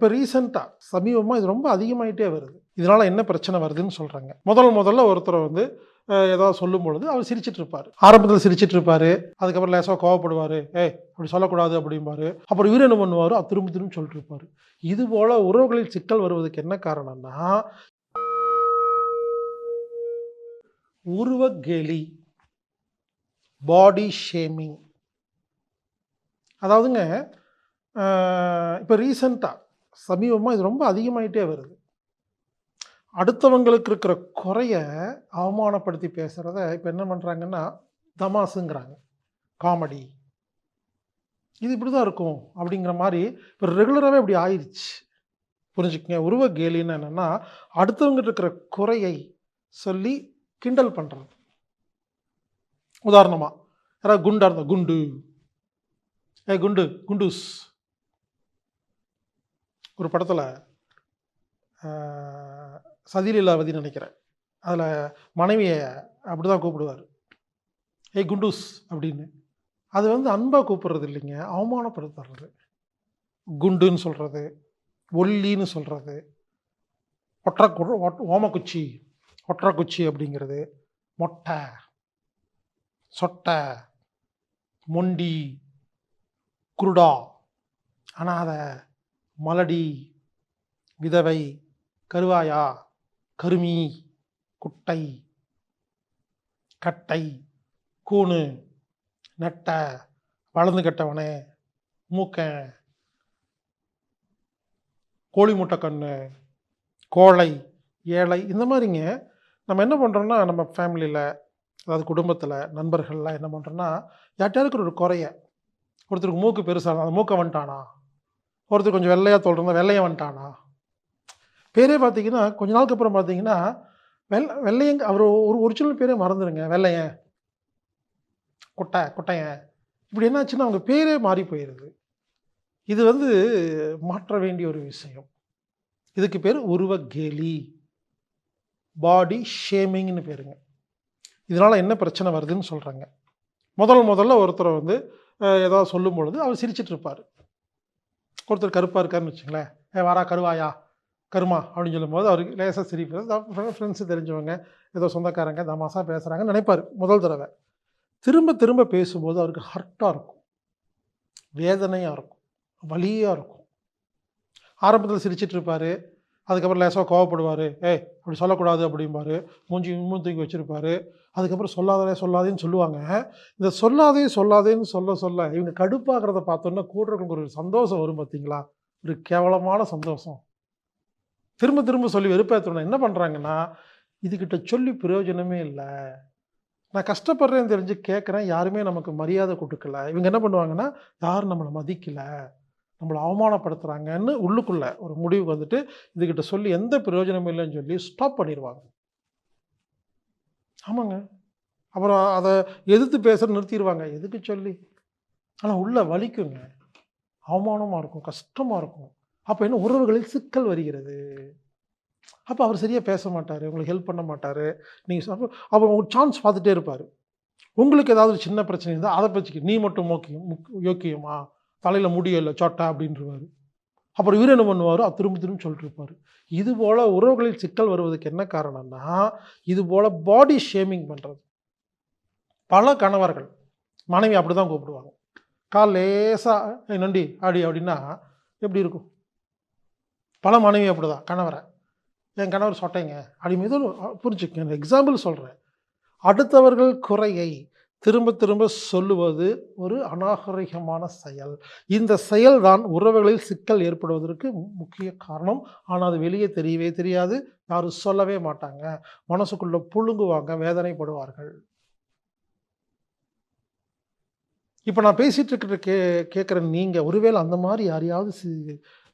இப்போ ரீசெண்டாக சமீபமாக இது ரொம்ப அதிகமாகிட்டே வருது. இதனால் என்ன பிரச்சனை வருதுன்னு சொல்கிறாங்க முதல் முதல்ல ஒருத்தரை வந்து ஏதாவது சொல்லும் பொழுது அவர் சிரிச்சிட்டு இருப்பார் ஆரம்பத்தில் சிரிச்சிட்டு இருப்பார் அதுக்கப்புறம் லேசாக கோவப்படுவார். ஏய் அப்படி சொல்லக்கூடாது அப்படிம்பாரு. அப்புறம் இவர் என்ன பண்ணுவார்? திரும்ப திரும்ப சொல்லிட்டு இருப்பார் இது போல் உறவுகளில் சிக்கல் வருவதுக்கு என்ன காரணம்னா உருவ கேலி பாடி ஷேமிங் அதாவதுங்க இப்போ ரீசண்டாக சமீபமாக இது ரொம்ப அதிகமாயிட்டே வருது. அடுத்தவங்களுக்கு இருக்கிற குறைய அவமானப்படுத்தி பேசுகிறத இப்போ என்ன பண்ணுறாங்கன்னா தமாசுங்கிறாங்க. காமெடி இது இப்படி தான் இருக்கும் அப்படிங்கிற மாதிரி இப்போ ரெகுலராகவே இப்படி ஆயிடுச்சு புரிஞ்சுக்கங்க? உருவ கேலின்னு என்னென்னா அடுத்தவங்கிட்ட இருக்கிற குறையை சொல்லி கிண்டல் பண்ணுறது உதாரணமாக யாராவது குண்டாக இருந்தால் குண்டு. ஏ குண்டு குண்டூஸ். ஒரு படத்தில் சதிலீலாவதின்னு நினைக்கிறேன் அதில் மனைவியை அப்படி தான் கூப்பிடுவார். ஏய் குண்டூஸ் அப்படின்னு. அது வந்து அன்பாக கூப்பிட்றது இல்லைங்க அவமானப்படுத்துறது. குண்டுன்னு சொல்கிறது ஒல்லின்னு சொல்கிறது ஒற்றை ஒட்- ஓமக்குச்சி ஒற்றை குச்சி அப்படிங்கிறது மொட்டை சொட்டை மொண்டி குருடா. ஆனால் அதை மலடி விதவை கருவாயா கருமி குட்டை கட்டை கூணு நெட்டை வளர்ந்து கெட்டவனே மூக்கன் கோழி முட்டை கண்ணு கோழை ஏழை இந்த மாதிரிங்க நம்ம என்ன பண்ணுறோம்னா நம்ம ஃபேமிலியில் அதாவது குடும்பத்தில் நண்பர்கள்லாம் என்ன பண்ணுறோன்னா யார்ட்டையாருக்கு ஒரு குறைய ஒருத்தருக்கு மூக்கு பெருசாக அந்த மூக்கை வந்துட்டானா ஒருத்தர் கொஞ்சம் வெள்ளையாக தோல்றா வெள்ளையை வந்துட்டானா? பேரே பார்த்தீங்கன்னா கொஞ்ச நாளுக்கு அப்புறம் பார்த்தீங்கன்னா வெள் வெள்ளையங்க அவர் ஒரு ஒரிஜினல் பேரே மறந்துடுங்க வெள்ளையன். குட்டை குட்டையன். இப்படி என்னாச்சுன்னா அவங்க பேரே மாறி போயிடுது இது வந்து மாற்ற வேண்டிய ஒரு விஷயம். இதுக்கு பேர் உருவ கேலி பாடி ஷேமிங்னு பேருங்க. இதனால் என்ன பிரச்சனை வருதுன்னு சொல்கிறாங்க முதல் முதல்ல ஒருத்தரை வந்து ஏதாவது சொல்லும் பொழுது அவர் சிரிச்சிட்டு இருப்பார். ஒருத்தர் கருப்பாக இருக்காருன்னு வச்சுங்களேன். ஏ வாரா கருவாயா? கருமா? அப்படின்னு சொல்லும்போது அவருக்கு லேசாக சிரிப்பு. ஃப்ரெண்ட்ஸு தெரிஞ்சவங்க ஏதோ சொந்தக்காரங்க தமாசாக பேசுகிறாங்கன்னு நினைப்பார் முதல் தடவை. திரும்ப திரும்ப பேசும்போது அவருக்கு ஹர்ட்டாக இருக்கும். வேதனையாக இருக்கும். வலியாக இருக்கும். ஆரம்பத்தில் சிரிச்சிட்டு இருப்பார். அதுக்கப்புறம் லேசாக கோவப்படுவார். ஏய் அப்படி சொல்லக்கூடாது அப்படிம்பாரு. மூஞ்சி இன்னும் தூக்கி வச்சுருப்பாரு. அதுக்கப்புறம் சொல்லாதே சொல்லாதேன்னு சொல்லுவாங்க. இந்த சொல்லாதே சொல்லாதேன்னு சொல்ல சொல்ல இவங்க கடுப்பாகிறத பார்த்தோன்னா கூட ஒரு சந்தோஷம் வரும் பார்த்தீங்களா? ஒரு கேவலமான சந்தோஷம். திரும்ப திரும்ப சொல்லி வெறுப்பேற்றணும் என்ன பண்ணுறாங்கன்னா இதுகிட்ட சொல்லி பிரயோஜனமே இல்லை. நான் கஷ்டப்படுறேன்னு தெரிஞ்சு கேட்குறேன் யாருமே நமக்கு மரியாதை கொடுக்கல. இவங்க என்ன பண்ணுவாங்கன்னா யாரும் நம்மளை மதிக்கலை நம்மளை அவமானப்படுத்துகிறாங்கன்னு உள்ளுக்குள்ளே ஒரு முடிவுக்கு வந்துட்டு இதுகிட்ட சொல்லி எந்த பிரயோஜனமும் இல்லைன்னு சொல்லி ஸ்டாப் பண்ணிடுவாங்க. ஆமாங்க. அப்புறம் அதை எதிர்த்து பேச நிறுத்திடுவாங்க எதுக்கு சொல்லி? ஆனால் உள்ள வலிக்குங்க. அவமானமாக இருக்கும் கஷ்டமாக இருக்கும். அப்போ என்ன உறவுகளில் சிக்கல் வருகிறது. அப்போ அவர் சரியாக பேச மாட்டார் உங்களுக்கு ஹெல்ப் பண்ண மாட்டார். நீங்கள் அப்போ அப்போ உங்களுக்கு சான்ஸ் பார்த்துட்டே இருப்பார். உங்களுக்கு ஏதாவது ஒரு சின்ன பிரச்சனை இருந்தால் அதை பற்றிக்க நீ மட்டும் மோக்கியம் முக் யோக்கியமா தலையில் முடியலை சொட்டா அப்படின்றவாரு. அப்புறம் இவர் என்ன பண்ணுவார்? திரும்ப திரும்ப சொல்லிட்டு இருப்பார். இது போல் உறவுகளில் சிக்கல் வருவதற்கு என்ன காரணம்னா இது போல் பாடி ஷேமிங் பண்ணுறது பல கணவர்கள் மனைவி அப்படி தான் கூப்பிடுவாங்க. கால் லேசாக நண்டி அடி அப்படின்னா எப்படி இருக்கும்? பல மனைவி அப்படி தான் கணவரை. என் கணவர் சொட்டைங்க அப்படி மீது புரிஞ்சுக்க எக்ஸாம்பிள் சொல்கிறேன் அடுத்தவர்கள் குறையை திரும்ப திரும்ப சொல்லுவது ஒரு அநாகரிகமான செயல். இந்த செயல் தான் உறவுகளில் சிக்கல் ஏற்படுவதற்கு முக்கிய காரணம். ஆனால் அது வெளியே தெரியவே தெரியாது. யாரும் சொல்லவே மாட்டாங்க. மனசுக்குள்ள புழுங்குவாங்க வேதனைப்படுவார்கள். இப்போ நான் பேசிகிட்டு இருக்கிற கே கேட்குற நீங்கள் ஒருவேளை அந்த மாதிரி யாரையாவது சி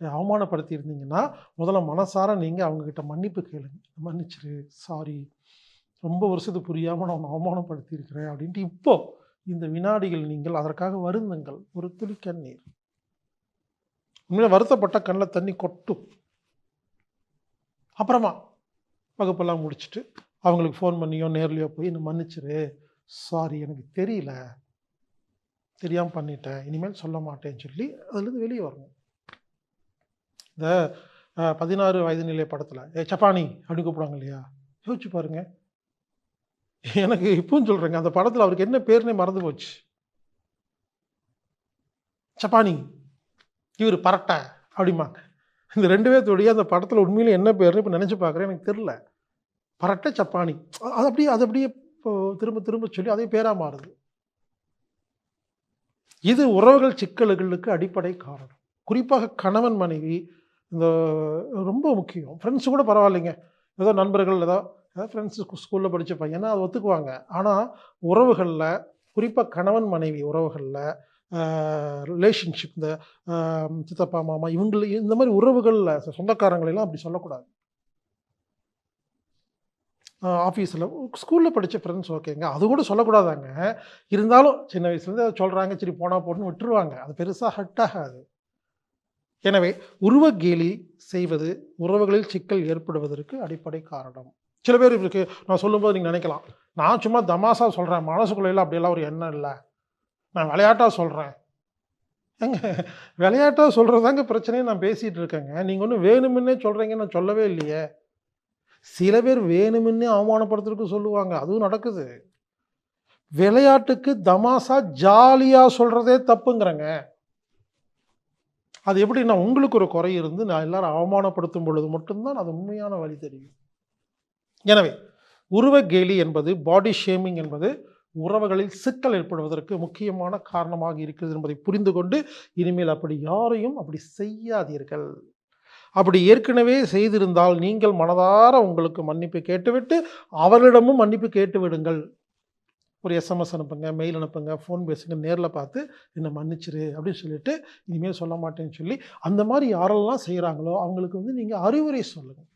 அவமானப்படுத்தி இருந்தீங்கன்னா முதல்ல மனசார நீங்கள் அவங்கக்கிட்ட மன்னிப்பு கேளுங்க. மன்னிச்சிரு. சாரி ரொம்ப வருஷத்துக்கு புரியாமல் நான் உன்னை அவமானப்படுத்தியிருக்கிறேன் அப்படின்ட்டு இப்போது இந்த வினாடிகள் நீங்கள் அதற்காக வருந்துங்கள். ஒரு துளி கண்ணீர். உண்மையில வருத்தப்பட்ட கண்ணில் தண்ணி கொட்டும். அப்புறமா வகுப்பெல்லாம் முடிச்சுட்டு அவங்களுக்கு ஃபோன் பண்ணியோ நேர்லையோ போய் என்னை மன்னிச்சிரு. சாரி எனக்கு தெரியல. தெரியாமல் பண்ணிட்டேன். இனிமேல் சொல்ல மாட்டேன்னு சொல்லி அதுலேருந்து வெளியே வரணும். இந்த பதினாறு வயது நிலை படத்தில் ஏ சப்பானி அப்படின்னு கூப்பிடுவாங்க இல்லையா? யோசிச்சு பாருங்கள் எனக்கு இப்பவும் சொல்கிறேங்க அந்த படத்தில் அவருக்கு என்ன பேர்னே மறந்து போச்சு. சப்பானி இவர் பரட்டை அப்படிம்பாங்க. இந்த ரெண்டு பேர்த்துடைய அந்த படத்தில் உண்மையில என்ன பேர்னு இப்போ நினச்சி பார்க்குறேன் எனக்கு தெரில பரட்டை சப்பானி அது அப்படியே அது அப்படியே இப்போ திரும்ப திரும்ப சொல்லி அதே பேராக மாறுது. இது உறவுகள் சிக்கல்களுக்கு அடிப்படை காரணம். குறிப்பாக கணவன் மனைவி இந்த ரொம்ப முக்கியம். ஃப்ரெண்ட்ஸ் கூட பரவாயில்லைங்க. ஏதோ நண்பர்கள் ஏதோ ஏதோ ஃப்ரெண்ட்ஸ் ஸ்கூலில் படித்த பையனா அதை ஒத்துக்குவாங்க. ஆனால் உறவுகளில் குறிப்பாக கணவன் மனைவி உறவுகளில் ரிலேஷன்ஷிப் இந்த சித்தப்பா மாமா இவங்கள இந்த மாதிரி உறவுகளில் சொந்தக்காரங்களெல்லாம் அப்படி சொல்லக்கூடாது. ஆஃபீஸில் ஸ்கூலில் படித்த ஃப்ரெண்ட்ஸ் ஓகேங்க. அது கூட சொல்லக்கூடாதாங்க. இருந்தாலும் சின்ன வயசுலேருந்து அதை சொல்கிறாங்க சரி போனால் போட்டுன்னு விட்டுருவாங்க. அது பெருசாக ஹட் ஆகாது. எனவே உருவகேலி செய்வது உறவுகளில் சிக்கல் ஏற்படுவதற்கு அடிப்படை காரணம். சில பேர் இருக்கு. நான் சொல்லும்போது நீங்கள் நினைக்கலாம். நான் சும்மா தமாசா சொல்கிறேன் மனசுக்குள்ளையில் அப்படியெல்லாம் ஒரு எண்ணம் இல்லை. நான் விளையாட்டாக சொல்கிறேன் ஏங்க விளையாட்டாக சொல்கிறதாங்க பிரச்சனையை நான் பேசிகிட்டு இருக்கேங்க. நீங்கள் ஒன்றும் வேணுமுன்னே சொல்கிறீங்கன்னு நான் சொல்லவே இல்லையே. சில பேர் வேணுமுன்னே அவமானப்படுத்துறதுக்கு சொல்லுவாங்க. அதுவும் நடக்குது. விளையாட்டுக்கு தமாசா ஜாலியாக சொல்கிறதே தப்புங்கிறேங்க. அது எப்படின்னா உங்களுக்கு ஒரு குறை இருந்து நான் எல்லாரும் அவமானப்படுத்தும் பொழுது மட்டும்தான் அது உண்மையான வழி தெரியும். எனவே உருவ கேலி என்பது பாடி ஷேமிங் என்பது உறவுகளில் சிக்கல் ஏற்படுவதற்கு முக்கியமான காரணமாக இருக்கிறது என்பதை புரிந்து கொண்டு இனிமேல் அப்படி யாரையும் அப்படி செய்யாதீர்கள். அப்படி ஏற்கனவே செய்திருந்தால் நீங்கள் மனதார உங்களுக்கு மன்னிப்பு கேட்டுவிட்டு அவர்களிடமும் மன்னிப்பு கேட்டு விடுங்கள் ஒரு எஸ்எம்எஸ் அனுப்புங்க மெயில் அனுப்புங்க ஃபோன் பேசுங்க நேரில் பார்த்து என்னை மன்னிச்சிரு அப்படின்னு சொல்லிட்டு இனிமேல் சொல்ல மாட்டேன்னு சொல்லி அந்த மாதிரி யாரெல்லாம் செய்கிறாங்களோ அவங்களுக்கு வந்து நீங்கள் அறிவுரை சொல்லுங்கள்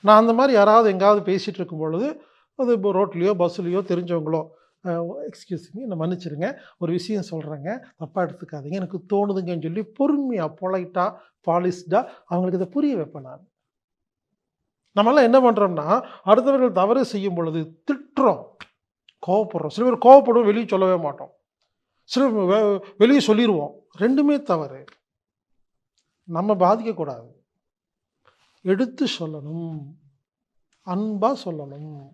நான் அந்த மாதிரி யாராவது எங்காவது பேசிகிட்டு இருக்கும் பொழுது அது இப்போ ரோட்லேயோ பஸ்ஸுலேயோ தெரிஞ்சவங்களோ எக்ஸ்கியூஸ் மீ என்னை மன்னிச்சிருங்க. ஒரு விஷயம் சொல்கிறேங்க தப்பாக எடுத்துக்காதீங்க. எனக்கு தோணுதுங்கன்னு சொல்லி பொறுமையாக பொலைட்டாக பாலிஷ்டாக அவங்களுக்கு இதை புரிய வைப்பேன் நான். நம்மளாம் என்ன பண்ணுறோம்னா அடுத்தவர்கள் தவறு செய்யும் பொழுது திட்டுறோம். கோவப்படுறோம். சில பேர் கோவப்படுவோம் வெளியே சொல்லவே மாட்டோம். சில வெ- வெளியே சொல்லிடுவோம் ரெண்டுமே தவறு. நம்ம பாதிக்கக்கூடாது. எடுத்து சொல்லணும். அன்பாக சொல்லணும்.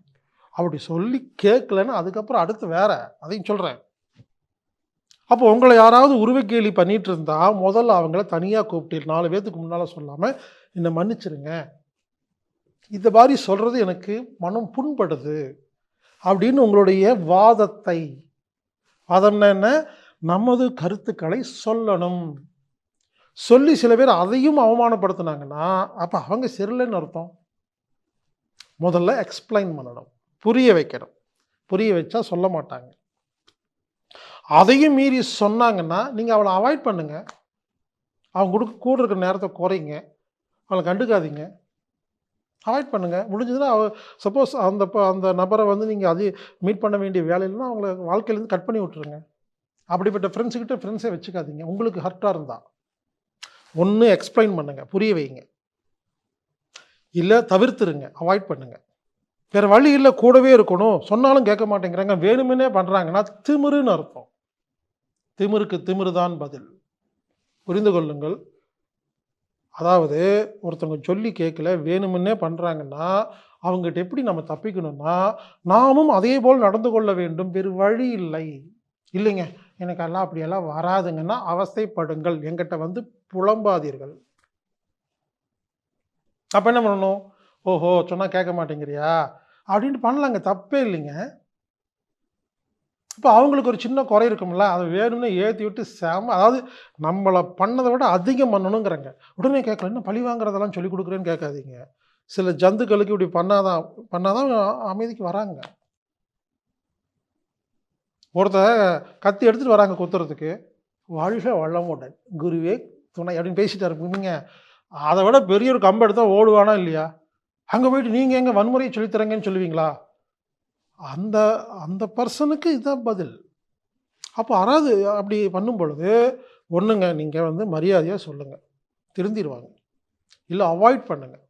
அப்படி சொல்லி கேட்கலன்னு அதுக்கப்புறம் அடுத்து வேற அதையும் சொல்கிறேன் அப்போ உங்களை யாராவது உருவக்கேலி பண்ணிட்டு இருந்தா முதல்ல அவங்கள தனியாக கூப்பிட்டு நாலு பேர்த்துக்கு முன்னால் சொல்லாமல் என்னை மன்னிச்சிருங்க. இந்த மாதிரி சொல்கிறது எனக்கு மனம் புண்படுது அப்படின்னு உங்களுடைய வாதத்தை. வாதம்னா என்ன? நமது கருத்துக்களை சொல்லணும். சொல்லி சில பேர் அதையும் அவமானப்படுத்துனாங்கன்னா அப்போ அவங்க சரியில்லைன்னு அர்த்தம். முதல்ல எக்ஸ்பிளைன் பண்ணணும். புரிய வைக்கணும். புரிய வச்சா சொல்ல மாட்டாங்க. அதையும் மீறி சொன்னாங்கன்னா நீங்கள் அவளை அவாய்ட் பண்ணுங்கள் அவங்க கொடுக்க கூட இருக்கிற நேரத்தை குறைங்க. அவளை கண்டுக்காதீங்க. அவாய்ட் பண்ணுங்கள் முடிஞ்சதுன்னா அவ சப்போஸ் அந்த அந்த நபரை வந்து நீங்கள் அது மீட் பண்ண வேண்டிய வேலையிலனா அவங்கள வாழ்க்கையிலேருந்து கட் பண்ணி விட்டுருங்க. அப்படிப்பட்ட ஃப்ரெண்ட்ஸுக்கிட்ட ஃப்ரெண்ட்ஸே வச்சுக்காதீங்க. உங்களுக்கு ஹர்ட்டாக இருந்தால் ஒன்று எக்ஸ்பிளைன் பண்ணுங்கள் புரிய வைங்க இல்லை தவிர்த்துருங்க அவாய்ட் பண்ணுங்கள் வேறு வழி இல்லை கூடவே இருக்கணும். சொன்னாலும் கேட்க மாட்டேங்கிறாங்க வேணுமென்னே பண்ணுறாங்கன்னா திமிருன்னு அர்த்தம். திமிருக்கு திமிரு தான் பதில். புரிந்து கொள்ளுங்கள். அதாவது ஒருத்தவங்க சொல்லி கேட்கல வேணுமுன்னே பண்ணுறாங்கன்னா அவங்ககிட்ட எப்படி நம்ம தப்பிக்கணும்னா நாமும் அதே போல் நடந்து கொள்ள வேண்டும். வேறு வழி இல்லை. இல்லைங்க எனக்கெல்லாம் அப்படியெல்லாம் வராதுங்கன்னா அவஸ்தைப்படுங்கள். எங்கிட்ட வந்து புலம்பாதீர்கள். அப்போ என்ன பண்ணணும்? ஓஹோ சொன்னால் கேட்க மாட்டேங்கிறியா? அப்படின்ட்டு பண்ணலாங்க. தப்பே இல்லைங்க. இப்போ அவங்களுக்கு ஒரு சின்ன குறை இருக்கும்ல. அதை வேணும்னு ஏற்றி விட்டு செம அதாவது நம்மளை பண்ணதை விட அதிகம் பண்ணணுங்கிறாங்க. உடனே கேட்கல என்ன பழி வாங்குறதெல்லாம் சொல்லி கொடுக்குறேன்னு கேட்காதீங்க. சில ஜந்துக்களுக்கு இப்படி பண்ணாதான் பண்ணாதான் அமைதிக்கு வராங்க. ஒருத்தர் கத்தி எடுத்துகிட்டு வராங்க குத்துறதுக்கு. வாழ்க வளமுடன். குருவே துணை அப்படின்னு பேசிட்டாரு இருப்பீங்க அதை விட பெரிய ஒரு கம்பு எடுத்தால் ஓடுவானா இல்லையா? அங்கே போயிட்டு நீங்கள் எங்கே வன்முறையை சொல்லித்தரங்கன்னு சொல்லுவீங்களா? அந்த அந்த பர்சனுக்கு இதுதான் பதில். அப்போ அறாது அப்படி பண்ணும் பொழுது ஒன்றுங்க நீங்கள் வந்து மரியாதையாக சொல்லுங்கள் திருந்திடுவாங்க இல்லை அவாய்ட் பண்ணுங்கள்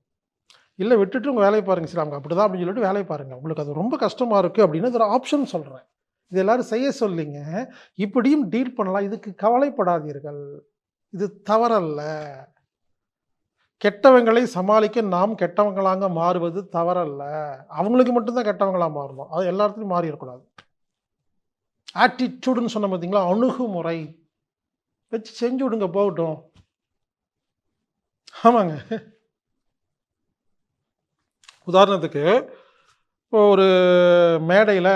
இல்லை விட்டுட்டு உங்கள் வேலையை பாருங்கள் சரி அவங்க அப்படி தான் அப்படின்னு சொல்லிட்டு வேலையை பாருங்கள் உங்களுக்கு அது ரொம்ப கஷ்டமாக இருக்குது அப்படின்னு ஒரு ஆப்ஷன் சொல்கிறேன் இது எல்லோரும் செய்ய சொல்லிங்க. இப்படியும் டீல் பண்ணலாம். இதுக்கு கவலைப்படாதீர்கள். இது தவறல்ல. கெட்டவங்களை சமாளிக்க நாம் கெட்டவங்களாங்க மாறுவது தவறல்ல. அவங்களுக்கு மட்டும்தான் கெட்டவங்களாக மாறணும். அது எல்லா இடத்துலையும் மாறிடக்கூடாது ஆட்டிடியூடுன்னு சொன்ன பார்த்தீங்களா அணுகுமுறை. வச்சு செஞ்சு விடுங்க போகட்டும். ஆமாங்க. உதாரணத்துக்கு ஒரு மேடையில்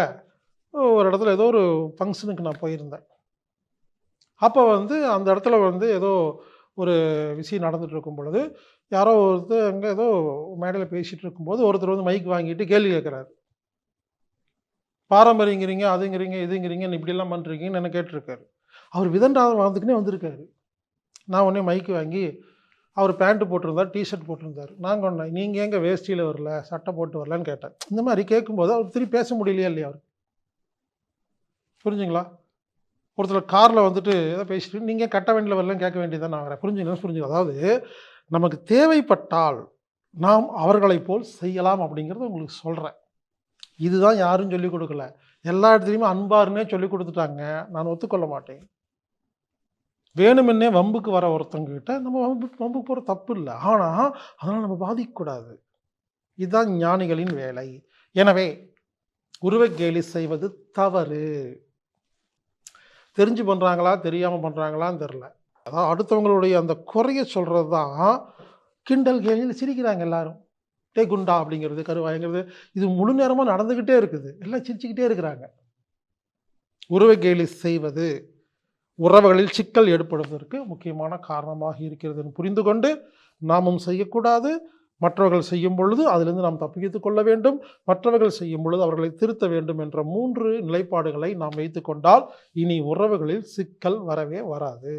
ஒரு இடத்துல ஏதோ ஒரு ஃபங்க்ஷனுக்கு நான் போயிருந்தேன். அப்போ வந்து அந்த இடத்துல வந்து ஏதோ ஒரு விஷயம் நடந்துட்டு இருக்கும் பொழுது யாரோ ஒருத்தர் அங்கே ஏதோ மேடையில் பேசிகிட்டு இருக்கும்போது ஒருத்தர் வந்து மைக் வாங்கிட்டு கேள்வி கேட்குறாரு. பாரம்பரியங்கிறீங்க அதுங்கிறீங்க இதுங்கிறீங்க இப்படிலாம் பண்ணுறீங்கன்னு என்ன கேட்டிருக்காரு. அவர் விதண்டாதம் வாழ்ந்துக்குன்னே வந்திருக்காரு. நான் உடனே மைக்கு வாங்கி அவர் பேண்ட்டு போட்டிருந்தார் டிஷர்ட் போட்டிருந்தார். நான் கொண்டேன் நீங்கள் எங்கே வேஷ்டியில் வரல சட்டை போட்டு வரலன்னு கேட்டேன். இந்த மாதிரி கேட்கும்போது அவர் திருப்பி பேச முடியலையா இல்லையா அவர் புரிஞ்சுங்களா? ஒருத்தர் காரில் வந்துட்டு ஏதோ பேசிட்டு நீங்கள் கட்ட வேண்டிய வரலன்னு கேட்க வேண்டியதான் நான் வரேன் புரிஞ்சுங்களா அதாவது நமக்கு தேவைப்பட்டால் நாம் அவர்களைப் போல் செய்யலாம் அப்படிங்கிறத உங்களுக்கு சொல்கிறேன் இதுதான் யாரும் சொல்லிக் கொடுக்கல. எல்லா இடத்துலையுமே அன்பாருன்னே சொல்லி கொடுத்துட்டாங்க. நான் ஒத்துக்கொள்ள மாட்டேன். வேணுமென்னே வம்புக்கு வர ஒருத்தங்கிட்ட நம்ம வம்பு வம்புக்கு போகிற தப்பு இல்லை. ஆனால் அதனால் நம்ம பாதிக்கக்கூடாது. இதுதான் ஞானிகளின் வேலை. எனவே உருவக்கேலி செய்வது தவறு. தெரிஞ்சு பண்ணுறாங்களா தெரியாமல் பண்ணுறாங்களான்னு தெரில அதான் அடுத்தவங்களுடைய அந்த குறைய சொல்கிறது தான் கிண்டல் கேலியில் சிரிக்கிறாங்க எல்லாரும். டே குண்டா அப்படிங்கிறது கருவாய்ங்கிறது இது முழு நேரமாக நடந்துக்கிட்டே இருக்குது. எல்லாம் சிரிச்சுக்கிட்டே இருக்கிறாங்க. உருவக்கேலி செய்வது உறவுகளில் சிக்கல் ஏற்படுவதற்கு முக்கியமான காரணமாக இருக்கிறது என்று புரிந்து கொண்டு நாமும் செய்யக்கூடாது. மற்றவர்கள் செய்யும் பொழுது அதிலிருந்து நாம் தப்பித்துக் கொள்ள வேண்டும். மற்றவர்கள் செய்யும் பொழுது அவர்களை திருத்த வேண்டும் என்ற மூன்று நிலைப்பாடுகளை நாம் வைத்துக்கொண்டால் இனி உறவுகளில் சிக்கல் வரவே வராது.